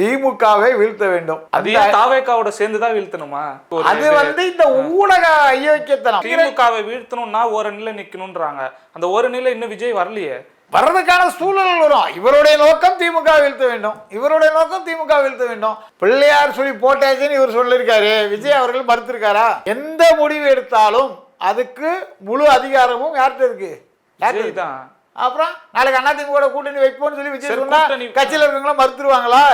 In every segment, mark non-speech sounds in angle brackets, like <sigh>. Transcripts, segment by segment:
திமுகவை வீழ்த்த வேண்டும். அது தாவேக்காவோட சேர்ந்து தான் வீழ்த்தணுமா அது வந்து இந்த ஊடக ஐயோக்கியத்தனம். திமுகவை வீழ்த்தணும்னா ஒரு நிலை நிக்கணும்ன்றாங்க. அந்த ஒரு நிலை இன்னும் விஜய் வரலையே. வர்றதுக்கான சூழல் வரும். இவருடைய நோக்கம் திமுக வீழ்த்த வேண்டும். இவருடைய நோக்கம் திமுக வீழ்த்த வேண்டும். பிள்ளையார் சொல்லி போட்டாச்சுன்னு இவர் சொல்லியிருக்காரு. விஜய் அவர்கள் மறுத்திருக்காரா? எந்த முடிவு எடுத்தாலும் அதுக்கு முழு அதிகாரமும் யார்கிட்ட இருக்கு? யார்கிட்ட? தான். அப்புறம் நாளைக்கு அண்ணா திமுக கூட்டணி வைப்போம்னு சொல்லி விஜய் சொன்னா கட்சியில் இருக்கவங்களாம் மறுத்துருவாங்களா?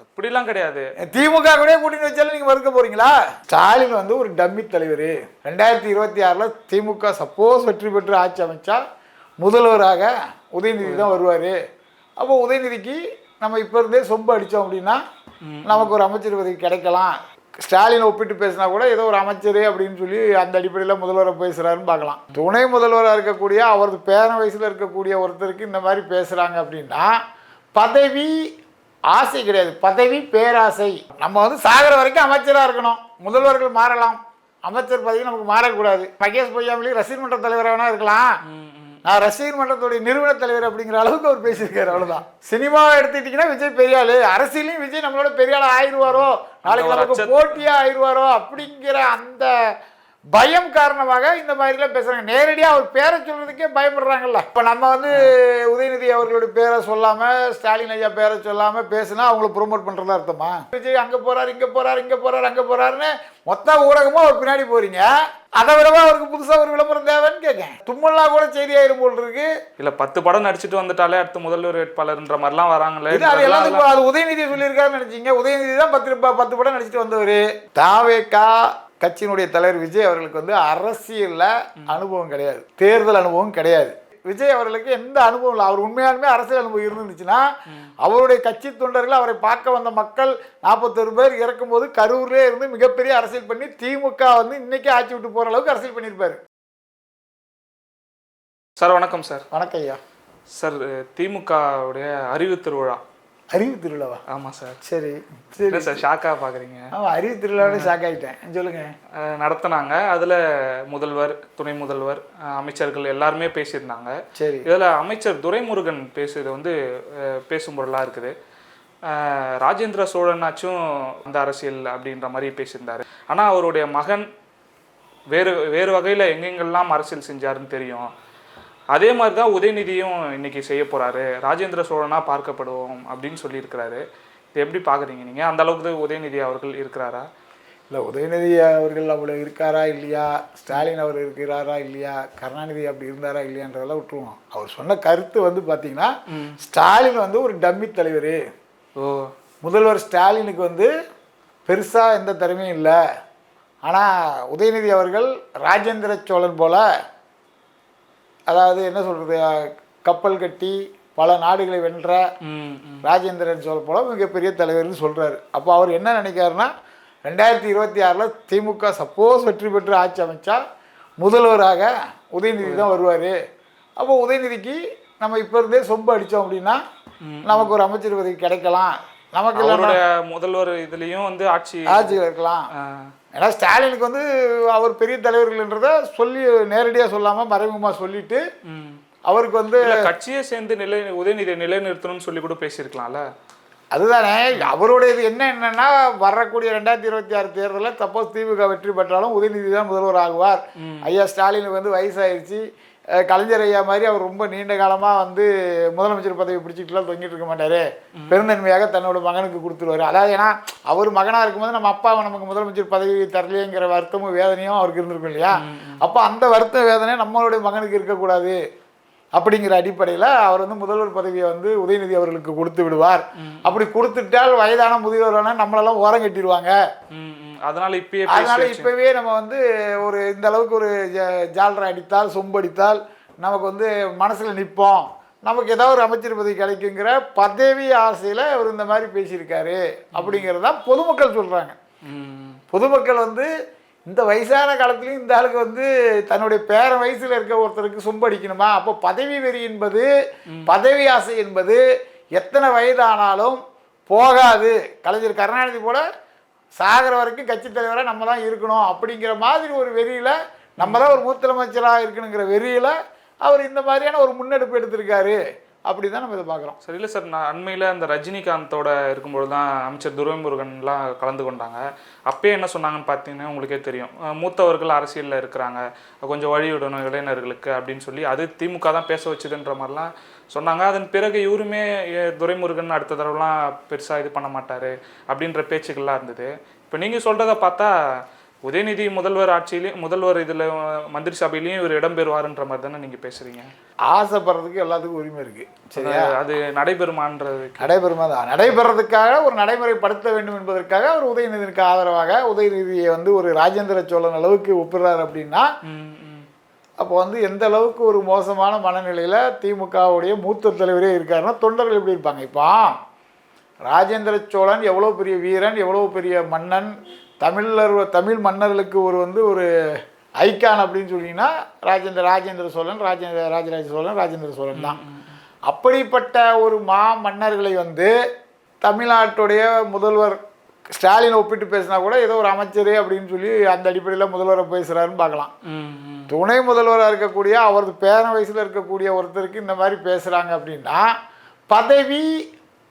அப்படிலாம் கிடையாது. திமுக கூட கூட்டணி வச்சாலும் நீங்க மறுக்க போறீங்களா? ஸ்டாலின் வந்து ஒரு டம்மி தலைவர். ரெண்டாயிரத்தி இருபத்தி ஆறுல திமுக சப்போஸ் வெற்றி பெற்று ஆட்சி அமைச்சா முதல்வராக உதயநிதி தான் வருவார். அப்போ உதயநிதிக்கு நம்ம இப்போ இருந்தே சொம்பு அடித்தோம் அப்படின்னா நமக்கு ஒரு அமைச்சர் பதவி கிடைக்கலாம். ஸ்டாலினை ஒப்பிட்டு பேசினா கூட ஏதோ ஒரு அமைச்சர் அப்படின்னு சொல்லி அந்த அடிப்படையில் முதல்வரை பேசுகிறாருன்னு பார்க்கலாம். துணை முதல்வராக இருக்கக்கூடிய அவரது பேரன் வயசில் இருக்கக்கூடிய ஒருத்தருக்கு இந்த மாதிரி பேசுகிறாங்க அப்படின்னா பதவி ஆசை கிடையாது. பதவி பேராசை. நம்ம வந்து சாகர வரைக்கும் அமைச்சராக இருக்கணும். முதல்வர்கள் மாறலாம். அமைச்சர் பதவி நமக்கு மாறக்கூடாது. மகேஷ் பொய்யாமலி ரசிகர் மன்ற தலைவராக வேணா இருக்கலாம். நான் ரசிகர் மன்றத்துடைய நிறுவன தலைவர் அப்படிங்கிற அளவுக்கு அவர் பேசியிருக்காரு. அவ்வளவுதான். சினிமாவை எடுத்துக்கிட்டிங்கன்னா விஜய் பெரிய ஆளு அரசியலையும் விஜய் நம்மளோட பெரிய ஆள் ஆயிடுவாரோ? நாளைக்கு நமக்கு அச்சம். போட்டியா ஆயிடுவாரோ? அப்படிங்கிற அந்த பயம் காரணமாக இந்த மாதிரிலாம் பேசுறாங்க. நேரடியாக அவர் பேரை சொல்றதுக்கே பயப்படுறாங்கல்ல. இப்போ நம்ம வந்து உதயநிதி அவர்களுடைய பேரை சொல்லாம ஸ்டாலின் ஐயா பேரை சொல்லாம பேசினா அவங்கள ப்ரொமோட் பண்றதா அர்த்தமா? விஜய் அங்க போறாரு இங்க போறாரு இங்க போறாரு அங்க போறாருன்னு மொத்த ஊடகமும் அவர் பின்னாடி போறீங்க. அதை விடவா அவருக்கு புதுசா ஒரு விளம்பரம் தேவைன்னு கேட்கேன் தும்மல்லாம் கூட செய்தி ஆயிரும் போல் இருக்கு. இல்ல பத்து படம் நடிச்சிட்டு வந்துட்டாலே அடுத்து முதல்வர் வேட்பாளர்ன்ற மாதிரிலாம் வராங்களே. இது அது எல்லாத்துக்கும் அது உதயநிதி சொல்லியிருக்காருன்னு நினைச்சீங்க. உதயநிதி தான் பத்து பத்து படம் நடிச்சிட்டு வந்தவர். தாவேக்கா கட்சியினுடைய தலைவர் விஜய் அவர்களுக்கு வந்து அரசியல்ல அனுபவம் கிடையாது. தேர்தல் அனுபவம் கிடையாது. விஜய் அவர்களுக்கு எந்த அனுபவம் இல்லை. அவர் உண்மையாலுமே அரசியல் அனுபவம் இருந்துச்சுன்னா அவருடைய கட்சி தொண்டர்கள் அவரை பார்க்க வந்த மக்கள் நாற்பத்தொரு பேர் இறக்கும்போது கரூர்லேயே இருந்து மிகப்பெரிய அரசியல் பண்ணி திமுக வந்து இன்னைக்கே ஆட்சி விட்டு போற அளவுக்கு அரசியல் பண்ணியிருப்பாரு. சார் வணக்கம் சார். வணக்கம் ஐயா. சார் திமுகவுடைய அறிவு திருவிழா. அறிவு திருவிழாவா? ஆமா சார். சரி சரி. சார் ஷாக்கா பாக்குறீங்க? ஆமா அறிவு திருவிழாவோட ஷாக் ஆகிட்டேன் சொல்லுங்க. அஹ் நடத்துனாங்க. அதுல முதல்வர் துணை முதல்வர் அமைச்சர்கள் எல்லாருமே பேசியிருந்தாங்க. சரி. இதுல அமைச்சர் துரைமுருகன் பேசுறது வந்து பேசும் பொருளா இருக்குது. ராஜேந்திர சோழனாச்சும் அந்த அரசியல் அப்படின்ற மாதிரி பேசியிருந்தாரு. ஆனா அவருடைய மகன் வேறு வேறு வகையில எங்கெங்கெல்லாம் அரசியல் செஞ்சாருன்னு தெரியும். அதே மாதிரி தான் உதயநிதியும் இன்னைக்கு செய்ய போறாரு. ராஜேந்திர சோழனா பார்க்கப்படுவோம் அப்படின்னு சொல்லியிருக்கிறாரு. இது எப்படி பாக்குறீங்க நீங்க? அந்த அளவுக்கு உதயநிதி அவர்கள் இருக்கிறாரா? இல்லை உதயநிதி அவர்கள் அவ்வளோ இருக்காரா இல்லையா? ஸ்டாலின் அவர் இருக்கிறாரா இல்லையா? கருணாநிதி அப்படி இருந்தாரா இல்லையான்றதெல்லாம் விட்டுருவோம். அவர் சொன்ன கருத்து வந்து பார்த்தீங்கன்னா ஸ்டாலின் வந்து ஒரு டம்மி தலைவர். ஓ. முதல்வர் ஸ்டாலினுக்கு வந்து பெருசாக எந்த திறமையும் இல்லை. ஆனால் உதயநிதி அவர்கள் ராஜேந்திர சோழன் போல அதாவது என்ன சொல்கிறது கப்பல் கட்டி பல நாடுகளை வென்ற ராஜேந்திரன் சோழ போல மிகப்பெரிய தலைவர்னு சொல்கிறாரு அப்போ அவர் என்ன நினைக்காருன்னா ரெண்டாயிரத்தி இருபத்தி ஆறில் திமுக சப்போஸ் வெற்றி பெற்று ஆட்சி அமைச்சா முதல்வராக உதயநிதி தான் வருவார். அப்போ உதயநிதிக்கு நம்ம இப்போ இருந்தே சொம்பு அடித்தோம் அப்படின்னா நமக்கு ஒரு அமைச்சர் பதவி கிடைக்கலாம். நமக்கு முதல்வர் இதுலயும் வந்து ஆட்சி ஆட்சியில் இருக்கலாம். ஏன்னா ஸ்டாலினுக்கு வந்து அவர் பெரிய தலைவர்கள்ன்றத சொல்லி நேரடியாக சொல்லாமல் மறைமுகமாக சொல்லிட்டு. அவருக்கு வந்து கட்சியை சேர்ந்து நிலை உதயநிதியை நிலைநிறுத்தணும்னு சொல்லி கூட பேசியிருக்கலாம்ல? அதுதானே அவருடைய இது என்ன என்னன்னா வரக்கூடிய ரெண்டாயிரத்தி இருபத்தி ஆறு தேர்தலில் சப்போஸ் திமுக வெற்றி பெற்றாலும் உதயநிதி தான் முதல்வர் ஆகுவார். ஐயா ஸ்டாலினுக்கு வந்து வயசாயிருச்சு கலைஞர் ஐயா மாதிரி அவர் ரொம்ப நீண்ட காலமாக வந்து முதலமைச்சர் பதவி பிடிச்சிட்டுலாம் தொங்கிட்டு இருக்க மாட்டார். பெருந்தன்மையாக தன்னோட மகனுக்கு கொடுத்துருவாரு. அதாவது ஏன்னா அவர் மகனாக இருக்கும்போது நம்ம அப்பாவை நமக்கு முதலமைச்சர் பதவி தரலையேங்கிற வருத்தமும் வேதனையும் அவருக்கு இருந்திருக்கும் இல்லையா? அப்போ அந்த வருத்த வேதனை நம்மளுடைய மகனுக்கு இருக்கக்கூடாது. அப்படிங்கிற அடிப்படையில் அவர் வந்து முதல்வர் பதவியை வந்து உதயநிதி அவர்களுக்கு கொடுத்து விடுவார். அப்படி கொடுத்துட்டால் வயதான முதியோரான நம்மளெல்லாம் ஓரம் கட்டிடுவாங்க. அதனால இப்பயே அதனால இப்பவே நம்ம வந்து ஒரு இந்த அளவுக்கு ஒரு ஜால்ரா அடித்தால் சொம்பு அடித்தால் நமக்கு வந்து மனசுல நிற்போம். நமக்கு ஏதாவது ஒரு அமைச்சர் பதவி கிடைக்குங்கிற பதவி ஆசையில் அவர் இந்த மாதிரி பேசியிருக்காரு அப்படிங்கிறது பொதுமக்கள் சொல்கிறாங்க பொதுமக்கள் வந்து இந்த வயசான காலத்துலேயும் இந்த ஆளுக்கு வந்து தன்னுடைய பேர வயசில் இருக்க ஒருத்தருக்கு சொம்படிக்கணுமா? அப்போ பதவி வெறி என்பது பதவி ஆசை என்பது எத்தனை வயதானாலும் போகாது. கலைஞர் கருணாநிதி போல சாகிற வரைக்கும் கட்சி தலைவராக நம்ம தான் இருக்கணும் அப்படிங்கிற மாதிரி ஒரு வெறியில் நம்ம தான் ஒரு முதலமைச்சராக இருக்கணுங்கிற வெறியில் அவர் இந்த மாதிரியான ஒரு முன்னெடுப்பு எடுத்திருக்காரு. அப்படி தான் நம்ம இதை பார்க்குறோம். சரி இல்லை சார் நான் அண்மையில் அந்த ரஜினிகாந்தோட இருக்கும்பொழுது தான் அமைச்சர் துரைமுருகன்லாம் கலந்து கொண்டாங்க. அப்பயே என்ன சொன்னாங்கன்னு பார்த்தீங்கன்னா உங்களுக்கே தெரியும். மூத்தவர்கள் அரசியலில் இருக்கிறாங்க. கொஞ்சம் வழி விடணும் இளைஞர்களுக்கு அப்படின்னு சொல்லி அது திமுக தான் பேச வச்சுதுன்ற மாதிரிலாம் சொன்னாங்க. அதன் பிறகு இவருமே துரைமுருகன் அடுத்த தடவைலாம் பெருசாக இது பண்ண மாட்டார் அப்படின்ற பேச்சுக்கள்லாம் இருந்தது. இப்போ நீங்கள் சொல்கிறத பார்த்தா உதயநிதி முதல்வர் ஆட்சியிலையும் முதல்வர் இதில் மந்திரி சபையிலையும் இவர் இடம்பெறுவாருன்ற மாதிரி தானே நீங்கள் பேசுகிறீங்க ஆசைப்படுறதுக்கு எல்லாத்துக்கும் உரிமை இருக்குது சரியா? அது நடைபெறுமான்றது நடைபெறுமா தான் நடைபெறதுக்காக ஒரு நடைமுறைப்படுத்த வேண்டும் என்பதற்காக அவர் உதயநிதிக்கு ஆதரவாக உதயநிதியை வந்து ஒரு ராஜேந்திர சோழன் அளவுக்கு ஒப்பிடுறார் அப்படின்னா. அப்போ வந்து எந்த அளவுக்கு ஒரு மோசமான மனநிலையில் திமுகவுடைய மூத்த தலைவரே இருக்காருன்னா தொண்டர்கள் எப்படி இருப்பாங்க? இப்போ ராஜேந்திர சோழன் எவ்வளோ பெரிய வீரன் எவ்வளோ பெரிய மன்னன் தமிழர் தமிழ் மன்னர்களுக்கு ஒரு வந்து ஒரு ஐக்கான் அப்படின்னு சொன்னீங்கன்னா ராஜேந்திர ராஜேந்திர சோழன் ராஜேந்திர ராஜராஜ சோழன் ராஜேந்திர சோழன் தான். அப்படிப்பட்ட ஒரு மா மன்னர்களை வந்து தமிழ்நாட்டுடைய முதல்வர் ஸ்டாலினை ஒப்பிட்டு பேசினா கூட ஏதோ ஒரு அமைச்சர் அப்படின்னு சொல்லி அந்த அடிப்படையில் முதல்வரை பேசுகிறாருன்னு பார்க்கலாம். துணை முதல்வராக இருக்கக்கூடிய அவரது பேர வயசில் இருக்கக்கூடிய ஒருத்தருக்கு இந்த மாதிரி பேசுகிறாங்க அப்படின்னா பதவி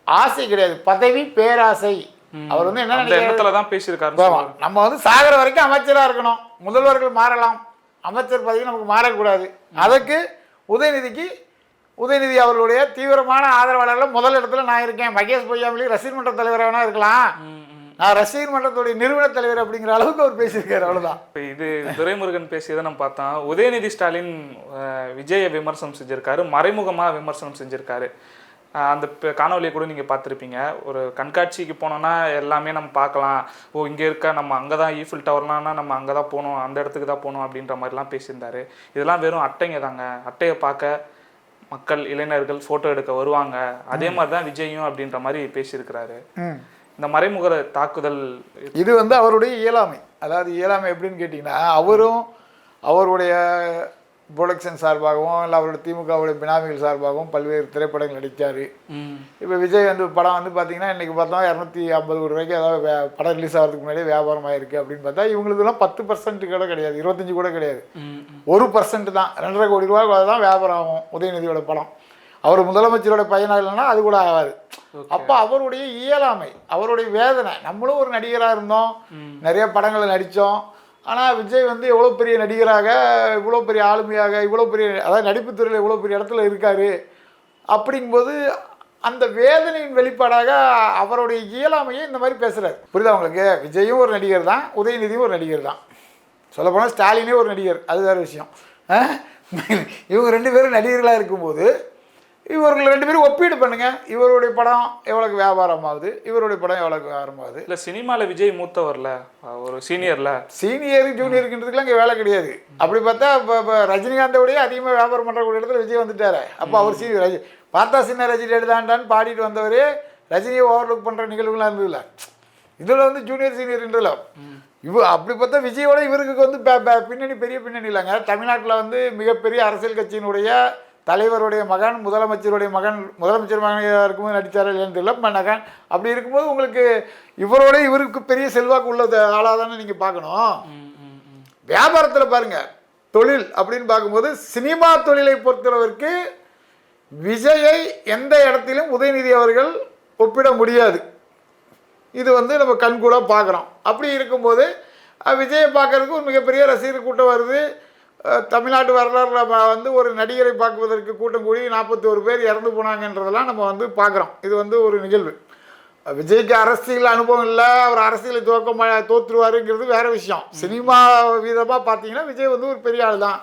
ஆசை கிடையாது. பதவி பேராசை. அவர் வந்து என்ன எண்ணத்துல தான் பேசியிருக்காரு. நம்ம வந்து சாகிற வரைக்கும் அமைச்சராக இருக்கணும். முதல்வர்கள் மாறலாம். அமைச்சர் பதவி நமக்கு மாறக்கூடாது. அதற்கு உதயநிதிக்கு உதயநிதி அவர்களுடைய தீவிரமான ஆதரவாளர்கள் முதல் இடத்துல நான் இருக்கேன். மகேஷ் பொய்யாமலி ரசிகர் மன்ற தலைவராக வேணா இருக்கலாம். நான் ரசிகர் மன்றத்துடைய நிறுவன தலைவர் அப்படிங்கிற அளவுக்கு அவர் பேசியிருக்காரு. அவ்வளவுதான். இப்ப இது துரைமுருகன் பேசியதை நம்ம பார்த்தோம் உதயநிதி ஸ்டாலின் விஜய விமர்சனம் செஞ்சிருக்காரு மறைமுகமா விமர்சனம் செஞ்சிருக்காரு. அந்த காணொளியை கூட நீங்க பார்த்துருப்பீங்க. ஒரு கண்காட்சிக்கு போனோம்னா எல்லாமே நம்ம பார்க்கலாம். ஓ இங்க இருக்க நம்ம அங்கே தான் ஈஃபில் டவர்லாம்னா நம்ம அங்கே தான் போகணும் அந்த இடத்துக்கு தான் போகணும் அப்படின்ற மாதிரிலாம் பேசியிருந்தாரு. இதெல்லாம் வெறும் அட்டைங்க தாங்க. அட்டையை பார்க்க மக்கள் இளைஞர்கள் ஃபோட்டோ எடுக்க வருவாங்க. அதே மாதிரி தான் விஜயும் அப்படின்ற மாதிரி பேசியிருக்கிறாரு. இந்த மறைமுக தாக்குதல் இது வந்து அவருடைய இயலாமை. அதாவது இயலாமை எப்படின்னு கேட்டிங்கன்னா அவரும் அவருடைய ப்ரொடக்ஷன் சார்பாகவும் இல்லை அவருடைய திமுகவுடைய பினாமிகள் சார்பாகவும் பல்வேறு திரைப்படங்கள் நடித்தார் இப்போ விஜய் வந்து படம் வந்து பார்த்தீங்கன்னா இன்றைக்கி பார்த்தோம் இரநூத்தி ஐம்பது கோடி ரூபாய்க்கு ஏதாவது படம் ரிலீஸ் ஆகிறதுக்கு முன்னாடியே வியாபாரம் ஆயிருக்கு அப்படின்னு பார்த்தா இவங்களுக்குலாம் பத்து பர்சன்ட் கூட கிடையாது இருபத்தஞ்சு கூட கிடையாது. ஒரு பர்சன்ட் தான் ரெண்டரை கோடி ரூபாய் தான் வியாபாரம் ஆகும் உதயநிதியோட படம். அவர் முதலமைச்சரோட பையனாக இல்லைன்னா அது கூட ஆகாது. அப்போ அவருடைய இயலாமை அவருடைய வேதனை நம்மளும் ஒரு நடிகராக இருந்தோம் நிறைய படங்களை நடித்தோம் ஆனால் விஜய் வந்து எவ்வளோ பெரிய நடிகராக இவ்வளோ பெரிய ஆளுமையாக இவ்வளோ பெரிய அதாவது நடிப்பு துறையில் இவ்வளோ பெரிய இடத்துல இருக்கார் அப்படிங்கும்போது அந்த வேதனையின் வெளிப்பாடாக அவருடைய இயலாமையை இந்த மாதிரி பேசுகிறார் புரியுதா உங்களுக்கு? விஜயும் ஒரு நடிகர் தான் உதயநிதியும் ஒரு நடிகர் தான். சொல்லப்போனால் ஸ்டாலினே ஒரு நடிகர் அது வேறு விஷயம். ஆ? இவங்க ரெண்டு பேரும் நடிகர்களாக இருக்கும்போது இவர்கள் ரெண்டு பேரும் ஒப்பீடு பண்ணுங்க. இவருடைய படம் எவ்வளோக்கு வியாபாரம் ஆகுது இவருடைய படம் எவ்வளோக்கு வியாபாரம் ஆகுது இல்ல சினிமால விஜய் மூத்தவர்ல ஒரு சீனியர்ல. சீனியர் ஜூனியருக்குன்றதுக்குலாம் இங்கே வேலை கிடையாது. அப்படி பார்த்தா இப்போ இப்போ ரஜினிகாந்தோடய அதிகமாக வியாபாரம் பண்ணுறக்கூடிய இடத்துல விஜய் வந்துட்டாரு. அப்போ அவர் சீனியர் ரஜி பார்த்தா சின்ன ரஜினி எடுதாண்டான்னு பாடிட்டு வந்தவர் ரஜினியை ஓவர்லுக் பண்ணுற நிகழ்வுலாம் இருந்ததில்ல இதில் வந்து ஜூனியர் சீனியர்ன்றதுல இவ அப்படி பார்த்தா விஜயோட இவருக்கு வந்து பின்னணி பெரிய பின்னணி இல்லைங்க தமிழ்நாட்டில் வந்து மிகப்பெரிய அரசியல் கட்சியினுடைய தலைவருடைய மகன் முதலமைச்சருடைய மகன் முதலமைச்சர் மகனாக இருக்கும்போது நடித்தார் இல்லைன்னு தெரியல. மன்னகன் அப்படி இருக்கும்போது உங்களுக்கு இவரோட இவருக்கு பெரிய செல்வாக்கு உள்ள ஆளாக தானே நீங்கள் பார்க்கணும். வியாபாரத்தில் பாருங்க தொழில் அப்படின்னு பார்க்கும்போது சினிமா தொழிலை பொறுத்தளவிற்கு விஜயை எந்த இடத்திலும் உதயநிதி அவர்கள் ஒப்பிட முடியாது. இது வந்து நம்ம கண்கூட பார்க்குறோம். அப்படி இருக்கும்போது விஜயை பார்க்கறதுக்கு ஒரு மிகப்பெரிய ரசிகர் கூட்டம் வருது. தமிழ்நாட்டு வரலாறுல வந்து ஒரு நடிகரை பார்க்குவதற்கு கூட்டம் கூடி நாற்பத்தி ஒரு பேர் இறந்து போனாங்கன்றதெல்லாம் நம்ம வந்து பார்க்குறோம். இது வந்து ஒரு நிகழ்வு. விஜய்க்கு அரசியல் அனுபவம் இல்லை. அவர் அரசியலை துவக்க தோற்றுருவாருங்கிறது வேற விஷயம். சினிமா விதமாக பார்த்தீங்கன்னா விஜய் வந்து ஒரு பெரிய ஆள் தான்.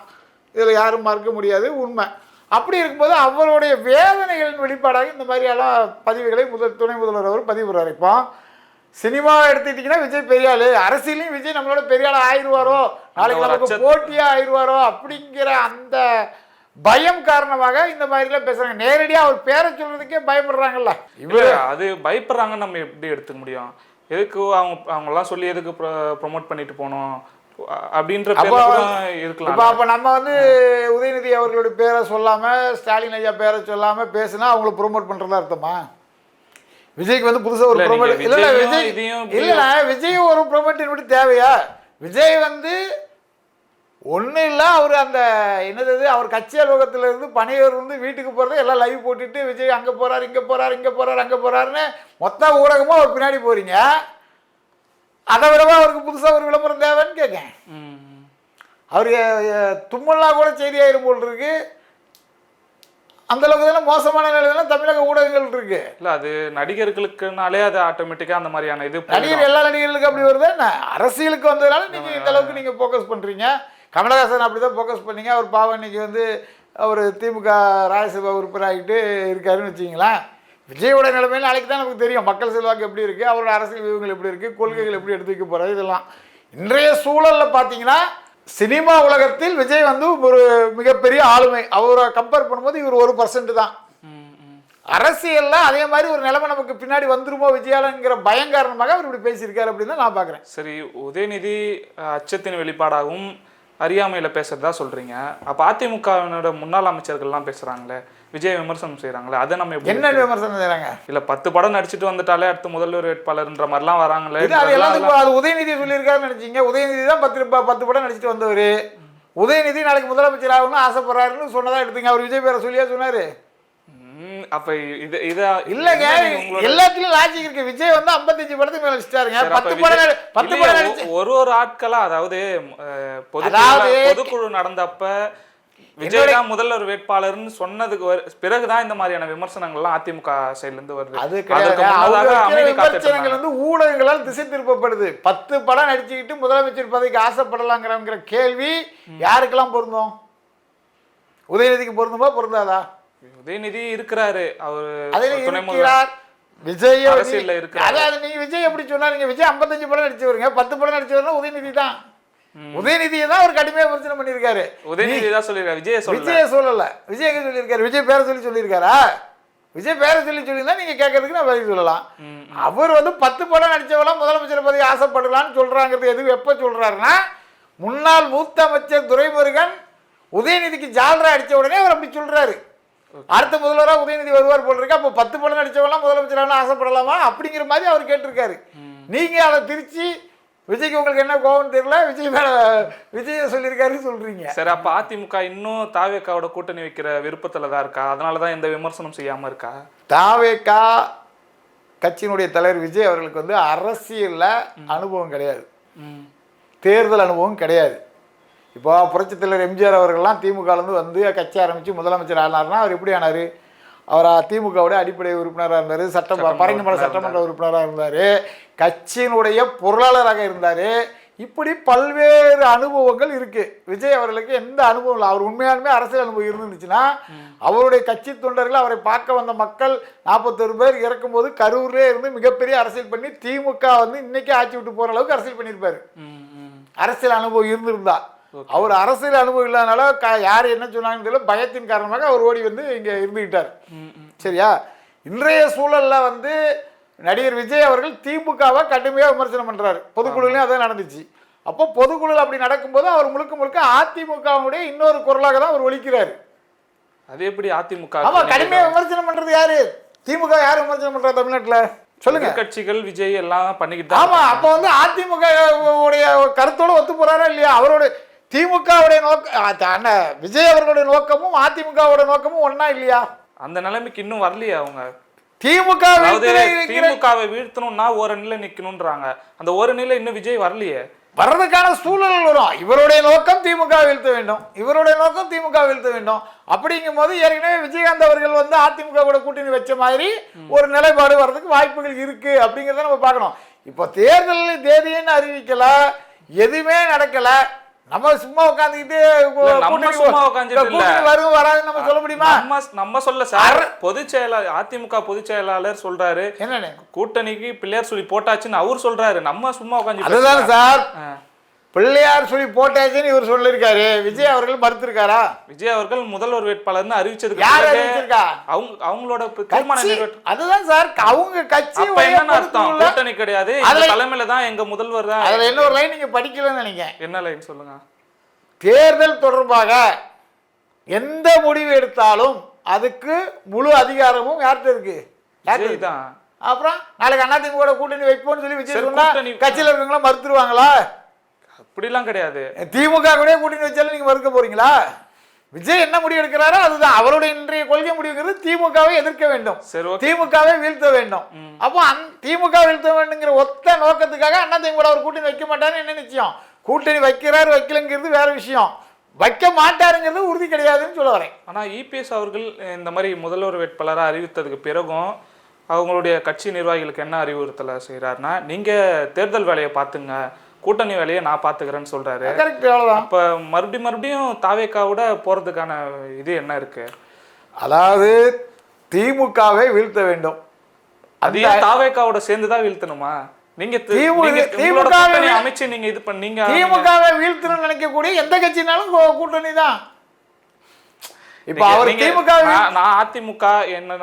இதில் யாரும் மறுக்க முடியாது. உண்மை. அப்படி இருக்கும்போது அவருடைய வேதனைகளின் வெளிப்பாடாக இந்த மாதிரியெல்லாம் பதிவுகளை முதல் துணை முதல்வர் அவர் பதிவுறாரு இப்போ சினிமாவை எடுத்துக்கிட்டிங்கன்னா விஜய் பெரிய ஆளு அரசியலையும் விஜய் நம்மளோட பெரிய ஆள் ஆயிடுவாரோ? நாளைக்கு நமக்கு அச்சம். போட்டியா ஆயிடுவாரோ? அப்படிங்கிற அந்த பயம் காரணமாக இந்த மாதிரிலாம் பேசுறாங்க. நேரடியா அவர் பேரை சொல்றதுக்கே பயப்படுறாங்கல்ல. இல்ல அது பயப்படுறாங்கன்னு நம்ம எப்படி எடுத்துக்க முடியும்? எதுக்கு அவங்க அவங்கெல்லாம் சொல்லி எதுக்கு ப்ரொமோட் பண்ணிட்டு போனோம்? அப்படின்ற கூட இப்போ இருக்கலாம் அப்போ நம்ம வந்து உதயநிதி அவர்களுடைய பேரை சொல்லாம ஸ்டாலின் ஐயா பேரை சொல்லாம பேசுனா அவங்கள ப்ரோமோட் பண்றதா அர்த்தமா? விஜய்க்கு வந்து புதுசா ஒரு ப்ரோமோட் இல்ல விஜய் இதையும் இல்ல விஜய் ஒரு ப்ரோமோட் இப்படி தேவையா? விஜய் வந்து ஒன்றும் இல்லை அவர் அந்த என்னது அவர் கட்சி அலுவலகத்துல இருந்து பணியவர் வந்து வீட்டுக்கு போகிறத எல்லாம் லைவ் போட்டுட்டு விஜய் அங்கே போகிறார் இங்கே போகிறார் இங்கே போகிறார் அங்கே போகிறாருன்னு மொத்த ஊடகமும் அவர் பின்னாடி போகிறீங்க அதை விடவா அவருக்கு புதுசாக ஒரு விளம்பரம் தேவைன்னு கேட்கேன். ம். அவர் தும்மல்லாம் கூட செய்தியாயிரும் போல் இருக்கு. அந்த அளவுக்கு தானே மோசமான நிலையில தமிழக ஊடகங்கள் இருக்கு. இல்ல அது நடிகர்களுக்குனாலே அது ஆட்டோமேட்டிக்கா அந்த மாதிரியான இது. நடிகர் எல்லா நடிகர்களுக்கும் அப்படி வருது. என்ன? அரசியலுக்கு வந்ததுனால நீங்க இந்த அளவுக்கு நீங்க ஃபோக்கஸ் பண்றீங்க. கமலஹாசன் அப்படி தான் ஃபோக்கஸ் பண்ணீங்க. அவர் பாவம் இன்னைக்கு வந்து அவர் திமுக ராஜ்யசபா உறுப்பினர் ஆகிட்டு இருக்காருன்னு வச்சிங்களேன் விஜயோட நிலைமையில நாளைக்கு தான் நமக்கு தெரியும். மக்கள் செல்வாக்கு எப்படி இருக்குது அவரோட அரசியல் வியூகங்கள் எப்படி இருக்குது கொள்கைகள் எப்படி எடுத்து வைக்க போகிறது இதெல்லாம். இன்றைய சூழலில் பார்த்தீங்கன்னா சினிமா உலகத்தில் விஜய் வந்து ஒரு மிகப்பெரிய ஆளுமை. அவரை கம்பேர் பண்ணும்போது இவர் ஒரு பர்சன்ட் தான். அரசியல்ல அதே மாதிரி ஒரு நிலைமை நமக்கு பின்னாடி வந்துருமோ விஜயாலங்கிற பயம் காரணமாக அவர் இப்படி பேசியிருக்காரு அப்படின்னு தான் நான் பார்க்குறேன். சரி உதயநிதி அச்சத்தின் வெளிப்பாடாகவும் அறியாமையில் பேசுறதா சொல்றீங்க. அப்போ அதிமுகவினோட முன்னாள் அமைச்சர்கள்லாம் பேசுறாங்களே விஜய் விமர்சனம் செய்றாங்களே அதை நம்ம என்ன விமர்சனம் செய்றாங்க? இல்ல பத்து படம் நடிச்சிட்டு வந்துட்டாலே அடுத்து முதல்வர் வேட்பாளர்ன்ற மாதிரிலாம் வராங்களே இது அது எல்லாத்துக்கும் அது உதயநிதி சொல்லியிருக்காருன்னு நினைச்சீங்க. உதயநிதி தான் பத்து பத்து படம் நடிச்சிட்டு வந்தவர். உதயநிதி நாளைக்கு முதலமைச்சர் ஆகணும்னு ஆசைப்படுறாருன்னு சொன்னதா எடுத்துங்க அவர் விஜய் பேரை சொல்லியா சொன்னாரு. அப்ப இது இத இல்லைங்க எல்லாத்துலயும் லாஜிக் இருக்கு. விஜய் வந்து 55 படத்துக்கு மேல நடிச்சிட்டாருங்க. பத்து படம் பத்து படம் ஒரு ஒரு ஆட்களா அதாவது- பொதுக்குழு நடந்தப்ப விஜய் தான் முதல்வர் வேட்பாளர்னு சொன்னதுக்கு பிறகுதான் இந்த மாதிரியான விமர்சனங்கள்லாம் அதிமுக சைடுல இருந்து வருது. அது விமர்சனங்கள். வந்து ஊடகங்களால் திசை திருப்பப்படுது. பத்து படம் நடிச்சுக்கிட்டு முதலமைச்சர் பதவிக்கு ஆசைப்படலாங்கிற கேள்வி யாருக்கெல்லாம் பொருந்தும்? உதயநிதிக்கு பொருந்துமா பொருந்தாதா? உதயநிதி இருக்கிறாரு. அவரு விஜய் அரசியல்ல இருக்கிறாரு. அதாவது நீங்க விஜய் எப்படி சொன்னாருங்க விஜய் 55 படம் நடிச்சவருங்க. பத்து படம் நடிச்சவர்னா உதயநிதி தான். உதயநிதியை தான் அவர் கடுமையா விமர்சனம் பண்ணியிருக்காரு. உதயநிதி தான் சொல்லிருக்காரு விஜய விஜய சொல்லல. விஜய் சொல்லியிருக்காரு? விஜய் பேரை சொல்லி சொல்லியிருக்காரா? விஜய் பேரை சொல்லி சொல்லியிருந்தா நீங்க கேட்கறதுக்கு நான் பதில் சொல்லலாம். அவர் வந்து பத்து படம் நடிச்சவெல்லாம் முதலமைச்சர் பதவி ஆசைப்படலாம்னு சொல்றாங்கிறது எது எப்ப சொல்றாருன்னா முன்னாள் மூத்த அமைச்சர் துரைமுருகன் உதயநிதிக்கு ஜாலரா அடிச்ச உடனே அவர் அப்படி சொல்றாரு. அடுத்த முதல்வராக உதயநிதி வருவார் போல் இருக்கு. அப்போ பத்து படம் நடிச்சவெல்லாம் முதலமைச்சரான ஆசைப்படலாமா? அப்படிங்கிற மாதிரி அவர் கேட்டிருக்காரு. நீங்க அதை திருச்சி விஜய்க்கு உங்களுக்கு என்ன கோவம் தெரியல விஜய் மேல விஜய் சொல்லியிருக்காருன்னு சொல்றீங்க. சரி அப்ப அதிமுக இன்னும் தாவேக்காவோட கூட்டணி வைக்கிற விருப்பத்துல தான் இருக்கா? அதனாலதான் எந்த விமர்சனம் செய்யாம இருக்கா? தாவேக்கா கட்சியினுடைய தலைவர் விஜய் அவர்களுக்கு வந்து அரசியல்ல அனுபவம் கிடையாது. தேர்தல் அனுபவம் கிடையாது. இப்போ புரட்சித் தலைவர் எம்ஜிஆர் அவர்கள்லாம் திமுகலேருந்து வந்து கட்சி ஆரம்பித்து முதலமைச்சர் ஆனார்னா அவர் எப்படி ஆனார்? அவர் திமுகவுடைய அடிப்படை உறுப்பினராக இருந்தார் சட்டம் பரங்கிமலை சட்டமன்ற உறுப்பினராக இருந்தார். கட்சியினுடைய பொருளாளராக இருந்தார். இப்படி பல்வேறு அனுபவங்கள் இருக்கு. விஜய் அவர்களுக்கு எந்த அனுபவம் இல்லை. அவர் உண்மையாலுமே அரசியல் அனுபவம் இருந்துச்சுன்னா அவருடைய கட்சி தொண்டர்கள் அவரை பார்க்க வந்த மக்கள் நாற்பத்தொரு பேர் இறக்கும்போது கரூர்லேயே இருந்து மிகப்பெரிய அரசியல் பண்ணி திமுக வந்து இன்னைக்கு ஆட்சி விட்டு போகிற அளவுக்கு அரசியல் பண்ணியிருப்பாரு. அரசியல் அனுபவம் இருந்திருந்தா. அவர் அரசியல் அனுபவம் இல்லாதனால க யார் என்ன சொன்னாங்கன்னு தெரியல. பயத்தின் காரணமாக அவர் ஓடி வந்து இங்கே இருந்துக்கிட்டார். சரியா? இன்றைய சூழல்ல வந்து நடிகர் விஜய் அவர்கள் திமுகவை கடுமையாக விமர்சனம் பண்றாரு. பொதுக்குழுலையும் அதான் நடந்துச்சு. அப்போ பொதுக்குழுல அப்படி நடக்கும்போது அவர் முழுக்க முழுக்க அதிமுகவுடைய இன்னொரு குரலாக தான் அவர் ஒலிக்கிறாரு. அது எப்படி அதிமுக ஆமா கடுமையாக விமர்சனம் பண்றது யாரு? திமுக யார் விமர்சனம் பண்றா தமிழ்நாட்டுல? சொல்லுங்க. கட்சிகள் விஜய் எல்லாம் பண்ணிக்கிட்டு தான் ஆமா அப்போ வந்து அதிமுக உடைய கருத்தோட ஒத்து போறாரா இல்லையா? அவரோட திமுகவுடைய நோக்க விஜய் அவர்களுடைய நோக்கமும் அதிமுகவோட நோக்கமும் ஒண்ணா இல்லையா? அந்த நிலைமைக்கு இன்னும் வரலையே அவங்க. திமுக திமுகவை வீழ்த்தணும்னா ஒரு நிலை நிக்கணும்ன்றாங்க. அந்த ஒரு நிலை இன்னும் விஜய் வரலையே. வர்றதுக்கான சூழல் வரும். இவருடைய நோக்கம் திமுக வீழ்த்த வேண்டும். இவருடைய நோக்கம் திமுக வீழ்த்த வேண்டும். அப்படிங்கும் போது ஏற்கனவே விஜயகாந்த் அவர்கள் வந்து அதிமுக கூட கூட்டணி வச்ச மாதிரி ஒரு நிலைப்பாடு வர்றதுக்கு வாய்ப்புகள் இருக்கு அப்படிங்கிறத நம்ம பார்க்கணும். இப்போ தேர்தல் தேதின்னு அறிவிக்கல எதுவுமே நடக்கல. நம்ம சும்மா உட்காந்துக்கிட்டு நம்ம சும்மா. வரும் வராதுன்னு நம்ம சொல்ல முடியுமா? நம்ம நம்ம சொல்ல சார் பொதுச் செயலாளர் அதிமுக பொதுச் செயலாளர் சொல்றாரு. கூட்டணிக்கு பிள்ளையார் சொல்லி போட்டாச்சுன்னு அவர் சொல்றாரு. நம்ம சும்மா உட்காந்து அதுதான் சார். பிள்ளையார் சொல்லி போட்டாச்சுன்னு இவர் சொல்லியிருக்காரு. விஜய் அவர்கள் மறுத்திருக்காரா? விஜய் அவர்கள் முதல்வர் வேட்பாளர்னு அறிவிச்சதுக்கு யார் அறிவிச்சிருக்கா? அவங்க அவங்களோட தீர்மானம் அதுதான் சார் அவங்க கட்சி என்னன்னு அர்த்தம்? கூட்டணி கிடையாது. அதுல- தலைமையில தான் எங்க முதல்வர் தான் அதுல என்ன ஒரு லைன் நீங்க படிக்கலன்னு நினைக்கிறேன். என்ன லைன் சொல்லுங்க? தேர்தல் தொடர்பாக எந்த முடிவு எடுத்தாலும் அதுக்கு முழு அதிகாரமும் யார்கிட்ட இருக்கு? யார்கிட்ட? தான். அப்புறம் நாளைக்கு அதிமுக கூட கூட்டணி வைப்போம்னு சொல்லி விஜய் சொன்னா கட்சியில இருக்கவங்களா மறுத்துருவாங்களா? அப்படிலாம் கிடையாது. திமுக கூட கூட்டணி வச்சாலும் நீங்க மறுக்க போறீங்களா? விஜய் என்ன முடிவு எடுக்கிறாரோ அதுதான். அவருடைய இன்றைய கொள்கை முடிவுங்கிறது திமுகவை எதிர்க்க வேண்டும். சரி திமுகவை வீழ்த்த வேண்டும். அப்போ அந் திமுக வீழ்த்த வேண்டுங்கிற ஒத்த நோக்கத்துக்காக அண்ணா திமுக ஒரு கூட்டணி வைக்க மாட்டாருன்னு என்ன நிச்சயம்? கூட்டணி வைக்கிறாரு வைக்கலங்கிறது வேற விஷயம். வைக்க மாட்டாருங்கிறது உறுதி கிடையாதுன்னு சொல்ல வரேன். ஆனால் இபிஎஸ் அவர்கள் இந்த மாதிரி முதல்வர் வேட்பாளராக அறிவித்ததுக்கு பிறகும் அவங்களுடைய கட்சி நிர்வாகிகளுக்கு என்ன அறிவுறுத்தலை செய்கிறாருன்னா நீங்கள் தேர்தல் வேலையை பார்த்துங்க. கூட்டணி வேலையை நான் பார்த்துக்கிறேன்னு சொல்கிறாரு அப்போ மறுபடியும் மறுபடியும் தாவேக்காவோட போகிறதுக்கான இது என்ன இருக்கு? அதாவது திமுகவை வீழ்த்த வேண்டும். அது தாவேக்காவோட சேர்ந்து தான் வீழ்த்தணுமா? நீங்க திமுக அமைச்சு நீங்க இது பண்ணீங்க திமுகவை வீழ்த்தணும்னு நினைக்கக்கூடிய எந்த கட்சினாலும் கூட்டணி தான் இப்போ அவர் திமுக நான் அதிமுக என்ன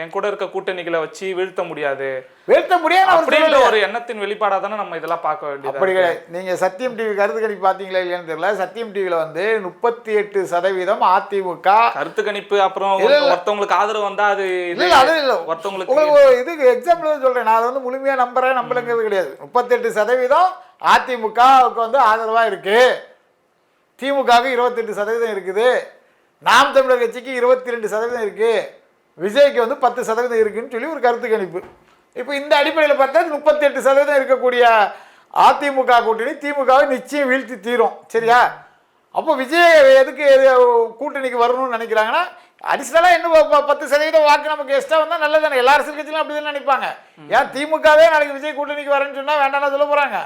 என் கூட இருக்க கூட்டணிகளை வச்சு வீழ்த்த முடியாது. வீழ்த்த முடியாது அப்படின்ற. ஒரு எண்ணத்தின் வெளிப்பாடா தானே நம்ம இதெல்லாம் பார்க்க வேண்டியது அப்படி கிடையாது. நீங்க சத்தியம் டிவி கருத்து கணிப்பு பார்த்தீங்களா இல்லையான்னு தெரியல. சத்தியம் டிவில வந்து முப்பத்தி எட்டு சதவீதம் அதிமுக. கருத்து கணிப்பு அப்புறம். ஒருத்தவங்களுக்கு ஆதரவு வந்தா அது இல்ல அது இல்ல. ஒருத்தவங்களுக்கு இதுக்கு எக்ஸாம்பிள் சொல்றேன். நான் அதை வந்து முழுமையா நம்புறேன் நம்பலங்கிறது கிடையாது. முப்பத்தெட்டு சதவீதம் அதிமுகவுக்கு வந்து ஆதரவா இருக்கு. திமுகவுக்கு இருபத்தெட்டு சதவீதம் இருக்குது. நாம் தமிழர் கட்சிக்கு இருபத்தி ரெண்டு சதவீதம் இருக்கு. விஜய்க்கு வந்து பத்து சதவீதம் இருக்குன்னு சொல்லி ஒரு கருத்து கணிப்பு இப்போ இந்த அடிப்படையில் பார்த்தா முப்பத்தெட்டு சதவீதம் இருக்கக்கூடிய அதிமுக கூட்டணி திமுகவை நிச்சயம் வீழ்த்தி தீரும். சரியா? அப்போ விஜய் எதுக்கு எது கூட்டணிக்கு வரணும்னு நினைக்கிறாங்கன்னா அடிஷ்னலாக இன்னும் பத்து சதவீதம் வாக்கு நமக்கு எக்ஸ்ட்ரா வந்தால் நல்லதானே எல்லா அரசியல் கட்சியிலும் அப்படி தான் நினைப்பாங்க. ஏன் திமுகவே நாளைக்கு விஜய் கூட்டணிக்கு வரேன்னு சொன்னால் வேண்டாம்னு சொல்ல போகிறாங்க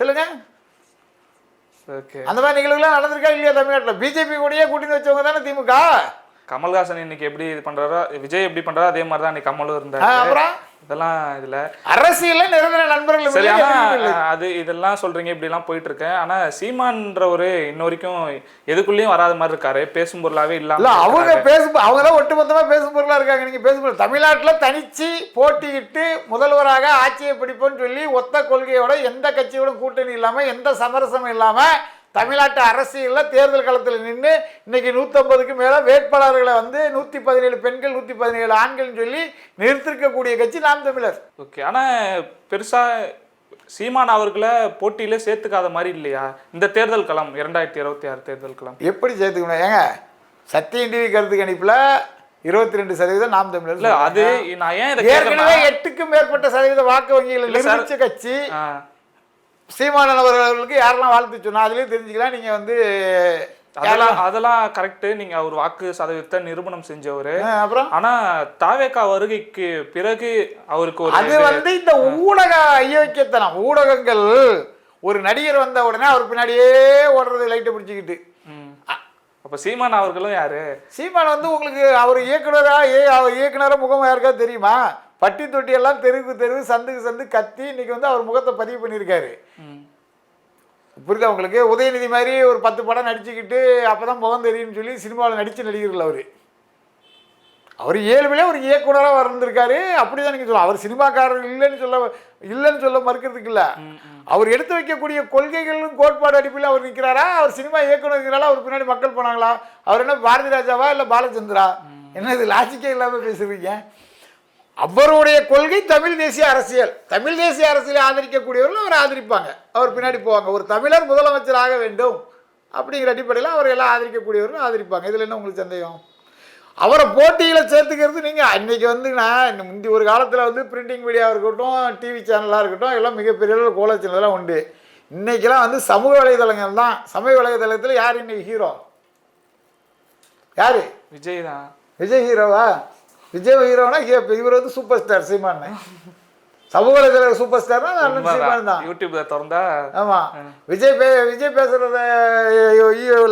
சொல்லுங்க. ஓகே அந்த மாதிரி நிகழ்வுலாம் நடந்திருக்கா இல்லையா தமிழ்நாட்டில்? பிஜேபி கூடயே கூட்டணி வச்சவங்க தானே திமுக? கமல்ஹாசன் இன்னைக்கு எப்படி இது பண்றாரோ விஜய் எப்படி பண்றாரோ அதே மாதிரி தான் இன்னைக்கு கமலும் இருந்தாரு. அப்புறம்? இதெல்லாம் இதுல அரசியல்ல நிரந்தர நண்பர்கள் சரி. அது இதெல்லாம் சொல்றீங்க இப்படி எல்லாம் போயிட்டு இருக்கேன் ஆனா சீமான்றவரு இன்ன வரைக்கும் எதுக்குள்ளேயும் வராத மாதிரி இருக்காரு பேசும் பொருளாவே இல்ல இல்லாம அவங்க. பேசும் அவங்க தான் ஒட்டுமொத்தமா பேசும் பொருளா இருக்காங்க நீங்க பேசும் பொருள் தமிழ்நாட்டுல தனிச்சு போட்டியிட்டு முதல்வராக ஆட்சியை பிடிப்போம்னு சொல்லி ஒத்த கொள்கையோட எந்த கட்சியோட கூட்டணி இல்லாம எந்த சமரசமும் இல்லாம தமிழ்நாட்டு அரசியல்ல தேர்தல் களத்தில் நின்று இன்னைக்கு நூற்றம்பதுக்கு மேல வேட்பாளர்களை வந்து நூத்தி பதினேழு பெண்கள் நூத்தி பதினேழு ஆண்கள்னு சொல்லி நிறுத்திருக்கக்கூடிய கட்சி நாம் தமிழர். ஓகே ஆனா பெருசா சீமான் அவர்களை போட்டியில சேர்த்துக்காத மாதிரி இல்லையா? இந்த தேர்தல் களம் இரண்டாயிரத்தி இருபத்தி ஆறு தேர்தல் களம். எப்படி சேர்த்துக்கணும்? ஏங்க சத்தியம் டிவி கருத்து கணிப்புல இருபத்தி ரெண்டு சதவீதம் நாம் தமிழர் இல்ல அது நான் ஏன் ஏற்கனவே எட்டுக்கும் மேற்பட்ட சதவீத வாக்கு வங்கிகளை கட்சி. சீமானன் அவர்களுக்கு யாரெல்லாம் வாழ்த்து சொன்னா அதுலயே தெரிஞ்சுக்கலாம். நீங்க வந்து அதெல்லாம் அதெல்லாம் கரெக்ட் நீங்க அவர் வாக்கு சதவீதத்தை நிரூபணம் செஞ்சவரு. அப்புறம்? ஆனா தாவேக்கா வருகைக்கு பிறகு அவருக்கு ஒரு அது வந்து இந்த ஊடக ஐயோக்கியத்தனம் ஊடகங்கள் ஒரு நடிகர் வந்த உடனே அவர் பின்னாடியே ஓடுறது லைட்டை பிடிச்சிக்கிட்டு. அப்ப சீமான் அவர்களும் யாரு? சீமான் வந்து உங்களுக்கு அவர் இயக்குனரா ஏ அவர் இயக்குனரா முகம் யாருக்கா தெரியுமா? பட்டி தொட்டி எல்லாம் தெருவுக்கு தெருவு சந்துக்கு சந்து கத்தி இன்னைக்கு வந்து அவர் முகத்தை பதிவு பண்ணியிருக்காரு. புரியுதா உங்களுக்கு? உதயநிதி மாதிரி ஒரு பத்து படம் நடிச்சுக்கிட்டு அப்பதான் முகம் தெரியும்னு சொல்லி சினிமாவில் நடிச்ச நடிகர்கள் அவர். அவர் இயல்பிலே ஒரு இயக்குனராக வந்திருக்காரு. அப்படிதான் நீங்க சொல்லலாம் அவர் சினிமாக்காரர் இல்லைன்னு சொல்ல இல்லைன்னு சொல்ல மறுக்கிறதுக்கு இல்லை. அவர் எடுத்து வைக்கக்கூடிய கொள்கைகளும் கோட்பாடு அடிப்பில் அவர் நிற்கிறாரா அவர் சினிமா இயக்குனருங்கிறாரா அவர் பின்னாடி மக்கள் போனாங்களா? அவர் என்ன பாரதி ராஜாவா இல்லை பாலச்சந்திரா? என்ன இது லாஜிக்கே இல்லாமல் பேசுறீங்க? அவருடைய கொள்கை தமிழ் தேசிய அரசியல். தமிழ் தேசிய அரசியலை ஆதரிக்கக்கூடியவர்கள் அவர் ஆதரிப்பாங்க. அவர் பின்னாடி போவாங்க. ஒரு தமிழர் முதலமைச்சர் ஆக வேண்டும் அப்படிங்கிற அடிப்படையில் அவர் எல்லாம் ஆதரிக்கக்கூடியவர்கள் ஆதரிப்பாங்க. இதில் என்ன உங்களுக்கு சந்தேகம்? அவரை போட்டியில் சேர்த்துக்கிறது நீங்கள் இன்னைக்கு வந்து நான் இந்த முந்தி ஒரு காலத்தில் வந்து பிரிண்டிங் மீடியாவாக இருக்கட்டும் டிவி சேனலாக இருக்கட்டும் எல்லாம் மிகப்பெரிய அளவில் கோல சேனல்லாம் உண்டு. இன்னைக்கெல்லாம் வந்து சமூக வலைதளங்கள் தான். சமூக வலைதளத்தில் யார் இன்னைக்கு ஹீரோ யாரு? விஜய் தான். விஜய் ஹீரோவா விஜய் ஹீரோனா இவர் வந்து சூப்பர் ஸ்டார் சீமான். சமூக வலைதள சூப்பர் ஸ்டார்னா அண்ணன் சீமான் தான். யூடியூப்ல திறந்தா ஆமா. விஜய் பே விஜய் பேசுறத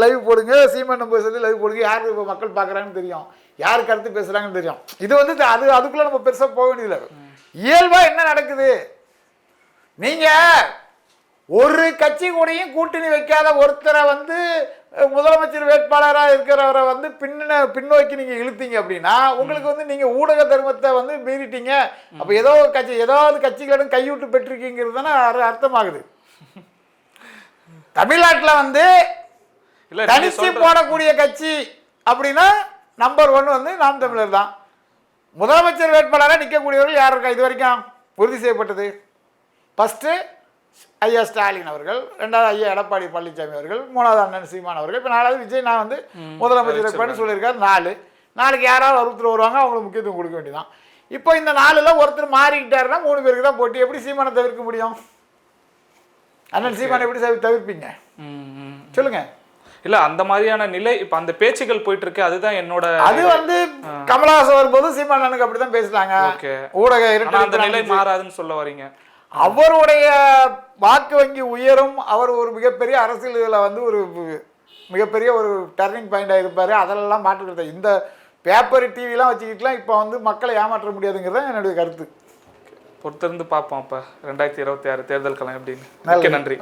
லைவ் போடுங்க சீமான் பேசுறது லைவ் போடுங்க. யார் இப்போ மக்கள் பார்க்குறாங்கன்னு தெரியும். யார் கருத்து பேசுறாங்கன்னு தெரியும். இது வந்து அது அதுக்குள்ள நம்ம பெருசா போக வேண்டியதில்லை. இயல்பா என்ன நடக்குது? நீங்க ஒரு கட்சி கூடயும் கூட்டணி வைக்காத ஒருத்தரை வந்து முதலமைச்சர் வேட்பாளராக இருக்கிறவரை வந்து பின்ன பின்னோக்கி நீங்க இழுத்தீங்க அப்படின்னா உங்களுக்கு வந்து நீங்க ஊடக தர்மத்தை வந்து மீறிட்டீங்க. அப்ப ஏதோ கட்சி ஏதாவது கட்சிகளிடம் கையூட்டு பெற்றிருக்கீங்கிறது தானே அர்- அர்த்தமாகுது. <laughs> தமிழ்நாட்டுல வந்து தனிச்சு போடக்கூடிய கட்சி அப்படின்னா நம்பர் ஒன் வந்து நாம் தமிழர் தான். முதலமைச்சர் வேட்பாளராக நிற்கக்கூடியவர்கள் யார் இருக்கா? இது வரைக்கும் உறுதி செய்யப்பட்டது. ஃபஸ்ட்டு ஐயா ஸ்டாலின் அவர்கள் ரெண்டாவது ஐயா எடப்பாடி பழனிசாமி அவர்கள் மூணாவது அண்ணன் சீமான் அவர்கள். இப்போ நாலாவது விஜய் நான் வந்து முதலமைச்சர் இருப்பேன்னு சொல்லியிருக்காரு நாலு. நாளைக்கு யாராவது ஒருத்தர் வருவாங்க அவங்களுக்கு முக்கியத்துவம் கொடுக்க வேண்டியதான் இப்போ இந்த நாலுல ஒருத்தர் மாறிக்கிட்டாருன்னா மூணு பேருக்கு தான் போட்டி. எப்படி சீமானை தவிர்க்க முடியும்? அண்ணன் சீமானை எப்படி தவிர- தவிர்ப்பீங்க. சொல்லுங்க. இல்ல அந்த மாதிரியான நிலை இப்ப அந்த பேச்சுகள் போயிட்டு இருக்கு அதுதான் என்னோட அது வந்து கமலஹாசன் வரும்போது சீமான் அண்ணனுக்கு அப்படிதான் பேசுறாங்க ஊடக அந்த நிலை மாறாதுன்னு சொல்ல வரீங்க. அவருடைய வாக்கு வங்கி உயரும் அவர் ஒரு மிகப்பெரிய அரசியல் இதில் வந்து ஒரு மிகப்பெரிய ஒரு டர்னிங் பாயிண்டாக இருப்பார். அதெல்லாம் மாற்றுக்கிறது இந்த பேப்பர் டிவிலாம் வச்சுக்கிட்டுலாம் இப்போ வந்து மக்களை ஏமாற்ற முடியாதுங்கிறது தான் என்னுடைய கருத்து. பொறுத்திருந்து பார்ப்போம் அப்ப. ரெண்டாயிரத்தி இருபத்தி ஆறு தேர்தல் களம் எப்படின்னு. நன்றி.